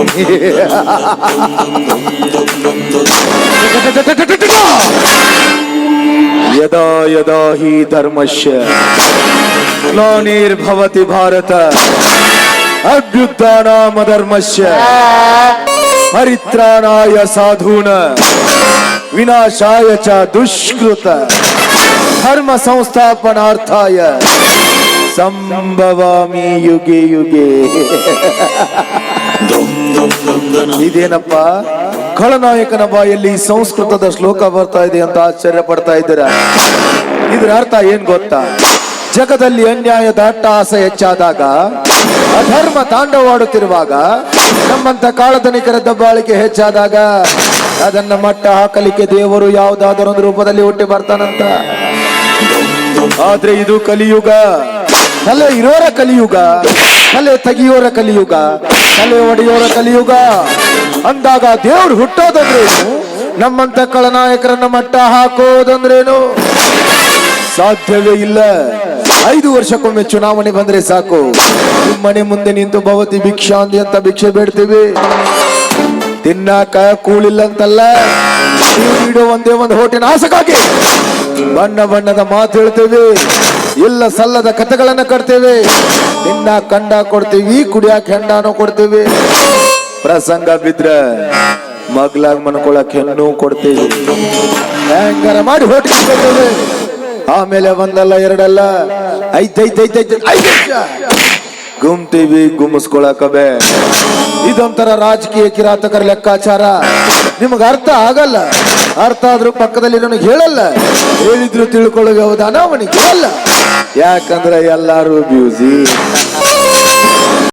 यदा यदा हि धर्मस्य ग्लानिर्भवति भारत अभ्युत्थानामधर्मस्य परित्राणाय साधून विनाशाय च दुष्कृत धर्मसंस्थापनार्थाय संस्थापनार्थाय युगे युगे। ಇದೇನಪ್ಪ? ಖಳನಾಯಕನ ಬಾಯಲ್ಲಿ ಸಂಸ್ಕೃತದ ಶ್ಲೋಕ ಬರ್ತಾ ಇದೆ ಅಂತ ಆಶ್ಚರ್ಯ ಪಡ್ತಾ ಇದ್ದೀರಾ? ಇದರ ಅರ್ಥ ಏನ್ ಗೊತ್ತಾ? ಜಗದಲ್ಲಿ ಅನ್ಯಾಯದ ಆಸೆ ಹೆಚ್ಚಾದಾಗ, ಅಧರ್ಮ ತಾಂಡವಾಡುತ್ತಿರುವಾಗ, ನಮ್ಮಂತ ಕಾಳಧನಿಕರ ದಬ್ಬಾಳಿಕೆ ಹೆಚ್ಚಾದಾಗ, ಅದನ್ನ ಮಟ್ಟ ಹಾಕಲಿಕ್ಕೆ ದೇವರು ಯಾವುದಾದರೊಂದು ರೂಪದಲ್ಲಿ ಹುಟ್ಟಿ ಬರ್ತಾನಂತ. ಆದ್ರೆ ಇದು ಕಲಿಯುಗ. ತಲೆ ಇರೋರ ಕಲಿಯುಗ, ತಲೆ ತೆಗಿಯೋರ ಕಲಿಯುಗ, ತಲೆ ಒಡೆಯೋರ ಕಲಿಯುಗ. ಅಂದಾಗ ದೇವ್ರು ಹುಟ್ಟೋದಂದ್ರೇನು? ನಮ್ಮಂತ ಕಳನಾಯಕರನ್ನ ಮಟ್ಟ ಹಾಕೋದಂದ್ರೇನು? ಸಾಧ್ಯವೇ ಇಲ್ಲ. ಐದು ವರ್ಷಕ್ಕೊಮ್ಮೆ ಚುನಾವಣೆ ಬಂದ್ರೆ ಸಾಕು. ನಿಮ್ಮನೆ ಮುಂದೆ ನಿಂತು ಭವತಿ ಭಿಕ್ಷಾಂದಿ ಅಂತ ಭಿಕ್ಷೆ ಬೇಡ್ತೀವಿ. ತಿನ್ನಾಕ ಕೂಳಿಲ್ಲ ಅಂತಲ್ಲ ಇಡೋ ಒಂದೇ ಒಂದು ಹೋಟಿನ ಆಸಕ್ಕಾಗಿ ಬಣ್ಣ ಬಣ್ಣದ ಮಾತು ಹೇಳ್ತೇವೆ. ಇಲ್ಲ ಸಲ್ಲದ ಕಥೆಗಳನ್ನ ಕಟ್ತೇವೆ. ನಿನ್ನ ಕಂಡ ಕೊಡ್ತೀವಿ, ಕುಡಿಯಾಕ ಹೆಂಡಾನು ಕೊಡ್ತೀವಿ. ಪ್ರಸಂಗ ಬಿದ್ರ ಮಗ್ಲಾಗ್ ಮನ್ಕೊಳಕ್ ಹೆಣ್ಣು ಕೊಡ್ತೀವಿ. ಹೆಂಗಾರ ಮಾಡಿ ಹೋಗಿ ಆಮೇಲೆ ಒಂದಲ್ಲ ಎರಡಲ್ಲ ಐದೈದೈದೈದು ಗುಮ್ತೀವಿ ಗುಮ್ಮಿಸ್ಕೊಳಕಬೆ ಇದೊಂಥರ ರಾಜಕೀಯ ಕಿರಾತಕರ ಲೆಕ್ಕಾಚಾರ. ನಿಮಗೆ ಅರ್ಥ ಆಗಲ್ಲ. ಅರ್ಥ ಆದ್ರೂ ಪಕ್ಕದಲ್ಲಿ ನನಗೆ ಹೇಳಲ್ಲ. ಹೇಳಿದ್ರು ತಿಳ್ಕೊಳ್ಳೋದು ಹೌದಾನ ಅವನಿಗೆ ಹೇಳಲ್ಲ ಯಾಕಂದ್ರೆ ಎಲ್ಲಾರು ಬ್ಯೂಸಿ